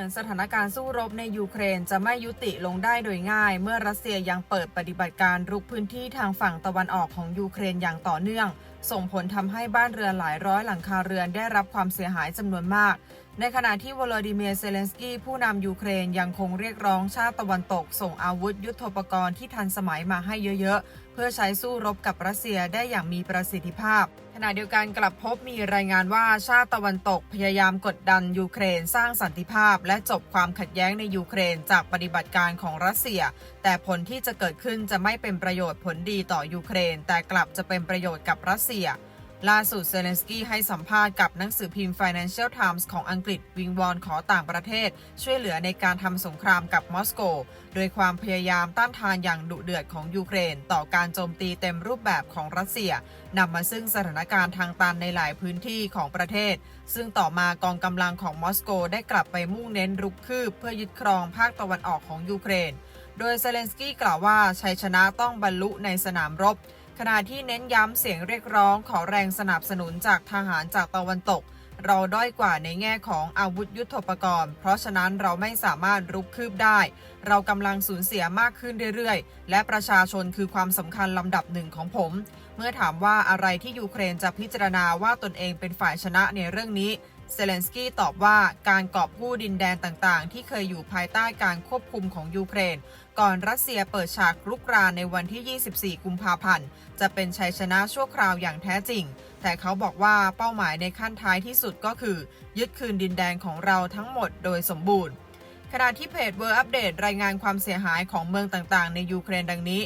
มือนสถานการณ์สู้รบในยูเครนจะไม่ยุติลงได้โดยง่าย เมื่อรัสเซียยังเปิดปฏิบัติการรุกพื้นที่ทางฝั่งตะวันออกของยูเครนอย่างต่อเนื่อง ส่งผลทำให้บ้านเรือนหลายร้อยหลังคาเรือนได้รับความเสียหายจำนวนมากในขณะที่วลาดิเมียเซเลนสกี้ผู้นำยูเครนยังคงเรียกร้องชาติตะวันตก ส่งอาวุธยุโทโธปกรณ์ที่ทันสมัยมาให้เยอะ ๆ เพื่อใช้สู้รบกับรัสเซียได้อย่างมีประสิทธิภาพ ขณะเดียวกันกลับพบมีรายงานว่าชาติตะวันตกพยายามกดดันยูเครนสร้างสันติภาพ และจบความขัดแย้งในยูเครนจากปฏิบัติการของรัสเซีย แต่ผลที่จะเกิดขึ้นจะไม่เป็นประโยชน์ผลดีต่อยูเครน แต่กลับจะเป็นประโยชน์กับรัสเซีย ล่าสุดเซเลนสกี้ให้สัมภาษณ์กับหนังสือพิมพ์ Financial Times ของอังกฤษวิงวอนขอต่างประเทศ ช่วยเหลือในการทำสงครามกับมอสโก โดยความพยายามต้านทานอย่างดุเดือดของยูเครน ต่อการโจมตีเต็มรูปแบบของรัสเซียนำมาซึ่งสถานการณ์ทางตันในหลายพื้นที่ของประเทศ ซึ่งต่อมากองกำลังของมอสโกได้กลับไปมุ่งเน้นรุกคืบ เพื่อยึดครองภาคตะวันออกของยูเครน โดยเซเลนสกี้กล่าวว่าชัยชนะต้องบรรลุในสนามรบ ขณะที่เน้นย้ำเสียงเรียกร้องขอแรงสนับสนุนจากทหารจากตะวันตก เราด้อยกว่าในแง่ของอาวุธยุโทโธปกรณ์ เพราะฉะนั้นเราไม่สามารถรุกคืบได้ เรากำลังสูญเสียมากขึ้นเรื่อยๆ และประชาชนคือความสำคัญลำดับหนึ่งของผม เมื่อถามว่าอะไรที่ยูเครนจะพิจารณาว่าตนเองเป็นฝ่ายชนะในเรื่องนี้ เซเลนสกี้ตอบว่าการกอบกู้ดินแดนต่างๆ ที่เคยอยู่ภายใต้การควบคุมของยูเครน ก่อนรัสเซียเปิดฉากรุกรานในวันที่ 24 กุมภาพันธ์ จะเป็นชัยชนะชั่วคราวอย่างแท้จริง แต่เขาบอกว่าเป้าหมายในขั้นท้ายที่สุดก็คือ ยึดคืนดินแดนของเราทั้งหมดโดยสมบูรณ์ขณะที่เพจเวอร์อัปเดตรายงานความเสียหายของเมืองต่างๆ ในยูเครนดังนี้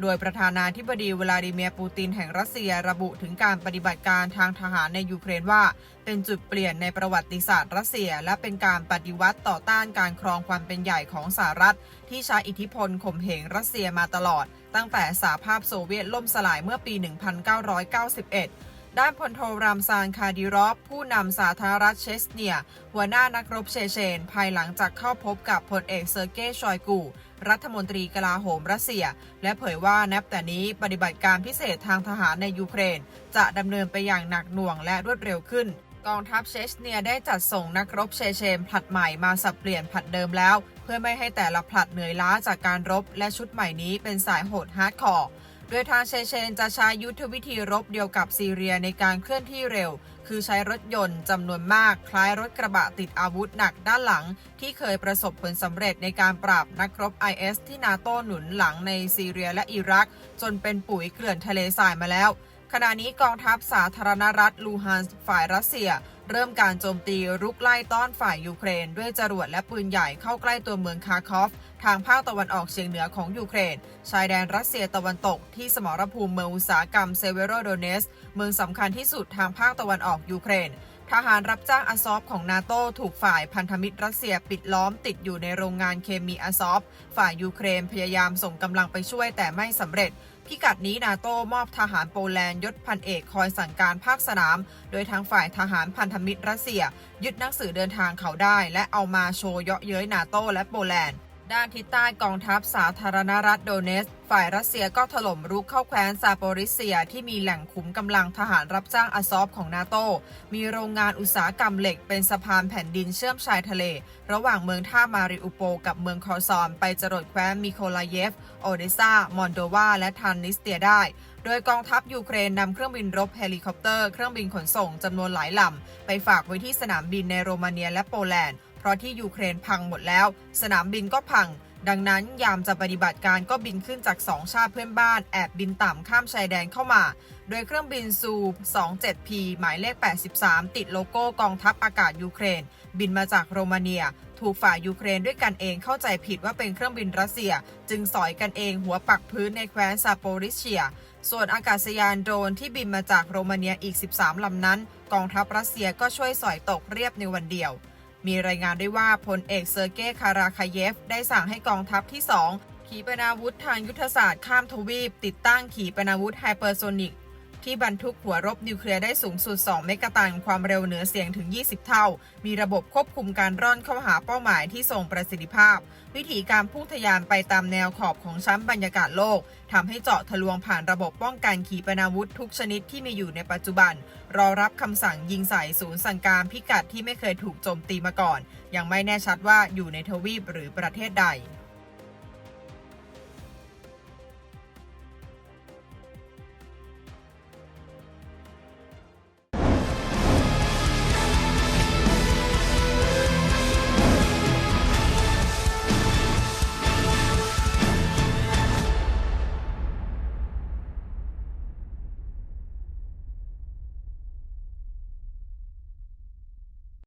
โดยประธานาธิบดีวลาดิเมียร์ปูตินแห่งรัสเซียระบุถึงการปฏิบัติการทางทหารในยูเครนว่า เป็นจุดเปลี่ยนในประวัติศาสตร์รัสเซีย และเป็นการปฏิวัติต่อต้านการครองความเป็นใหญ่ของสหรัฐ ที่ใช้อิทธิพลข่มเหงรัสเซียมาตลอด ตั้งแต่สหภาพโซเวียตล่มสลายเมื่อปี 1991ด้านพลโทรามซานคาดิรอฟ ผู้นำสาธารณรัฐเชสเนีย หัวหน้านักรบเชเชน ภายหลังจากเข้าพบกับพลเอกเซอร์เกย์ชอยกู รัฐมนตรีกลาโหมรัสเซีย และเผยว่านับแต่นี้ปฏิบัติการพิเศษทางทหารในยูเครน จะดำเนินไปอย่างหนักหน่วงและรวดเร็วขึ้น กองทัพเชชเนียได้จัดส่งนักรบเชเชมผลัดใหม่มาสับเปลี่ยนผลัดเดิมแล้ว เพื่อไม่ให้แต่ละผลัดเหนื่อยล้าจากการรบ และชุดใหม่นี้เป็นสายโหดฮาร์ดคอร์ โดยทางเชเชนจะใช้ยุทธวิธีรบเดียวกับซีเรียในการเคลื่อนที่เร็ว คือใช้รถยนต์จำนวนมากคล้ายรถกระบะติดอาวุธหนักด้านหลัง ที่เคยประสบผลสำเร็จในการปราบนักรบ IS ที่นาโต้หนุนหลังในซีเรียและอิรัก จนเป็นปุ๋ยเกลื่อนทะเลทรายมาแล้ว ณะนี้กองทัพสาธารณรัฐลูฮันส์ฝ่ายรัสเซีย เริ่มการโจมตีรุกไล่ต้อนฝ่ายยูเครน ด้วยจรวดและปืนใหญ่เข้าใกล้ตัวเมืองคาร์คอฟ ทางภาคตะวันออกเฉียงเหนือของยูเครน ชายแดนรัสเซียตะวันตก ที่สมรภูมิเมืองอุตสาหกรรมเซเวโรโดเนส เมืองสำคัญที่สุดทางภาคตะวันออกยูเครนทหารรับจ้างอาซอฟของนาโตถูกฝ่ายพันธมิตรรัสเซียปิดล้อมติดอยู่ในโรงงานเคมีอาซอฟ ฝ่ายยูเครนพยายามส่งกำลังไปช่วยแต่ไม่สำเร็จ พิกัดนี้นาโต้มอบทหารโปแลนด์ยศพันเอกคอยสั่งการภาคสนาม โดยทางฝ่ายทหารพันธมิตรรัสเซีย ยึดหนังสือเดินทางเขาได้ และเอามาโชว์เยาะเย้ยนาโต้และโปแลนด์ ด้านทิศใต้กองทัพสาธารณรัฐโดเนส ฝ่ายรัสเซียก็ถล่มรุกเข้าแคว้นซาโปริเซียที่มีแหล่งขุมกำลังทหารรับจ้างอาซอฟของนาโต มีโรงงานอุตสาหกรรมเหล็กเป็นสะพานแผ่นดินเชื่อมชายทะเล ระหว่างเมืองท่ามาริอุโปกับเมืองคอซอนไปจรดแคว้นมิโคลาเยฟ โอเดซามอนโดวา และทานนิสเตียได้ โดยกองทัพยูเครนนำเครื่องบินรบเฮลิคอปเตอร์ เครื่องบินขนส่งจำนวนหลายลำไปฝากไว้ที่สนามบินในโรมาเนียและโปแลนด์ ราะที่ยูเครนพังหมดแล้ว สนามบินก็พัง ดังนั้นยามจะปฏิบัติการก็บินขึ้นจาก2ชาติเพื่อนบ้าน แอบบินต่ำข้ามชายแดนเข้ามา โดยเครื่องบินซู 27P หมายเลข 83 ติดโลโก้กองทัพอากาศยูเครน บินมาจากโรมาเนีย ถูกฝ่ายยูเครนด้วยกันเองเข้าใจผิดว่าเป็นเครื่องบินรัสเซีย จึงสอยกันเองหัวปักพื้นในแคว้นซาโปริเชียส่วนอากาศยานโดรนที่บินมาจากโรมาเนียอีก 13 ลำนั้น กองทัพรัสเซียก็ช่วยสอยตกเรียบในวันเดียว มีรายงานด้วยว่าพลเอกเซอร์เกย์คาราคาเยฟ ได้สั่งให้กองทัพที่ 2 ขีปนาวุธทางยุทธศาสตร์ข้ามทวีป ติดตั้งขีปนาวุธไฮเปอร์โซนิก ที่บรรทุกหัวรบนิวเคลียร์ได้สูงสุด 2 เมกะตัน ความเร็วเหนือเสียงถึง 20 เท่า มีระบบควบคุมการร่อนเข้าหาเป้าหมายที่ทรงประสิทธิภาพ วิธีการพุ่งทะยานไปตามแนวขอบของชั้นบรรยากาศโลกทำให้เจาะทะลวงผ่านระบบป้องกันขีปนาวุธทุกชนิดที่มีอยู่ในปัจจุบัน รอรับคำสั่งยิงใส่ศูนย์สั่งการพิกัดที่ไม่เคยถูกโจมตีมาก่อน ยังไม่แน่ชัดว่าอยู่ในทวีปหรือประเทศใด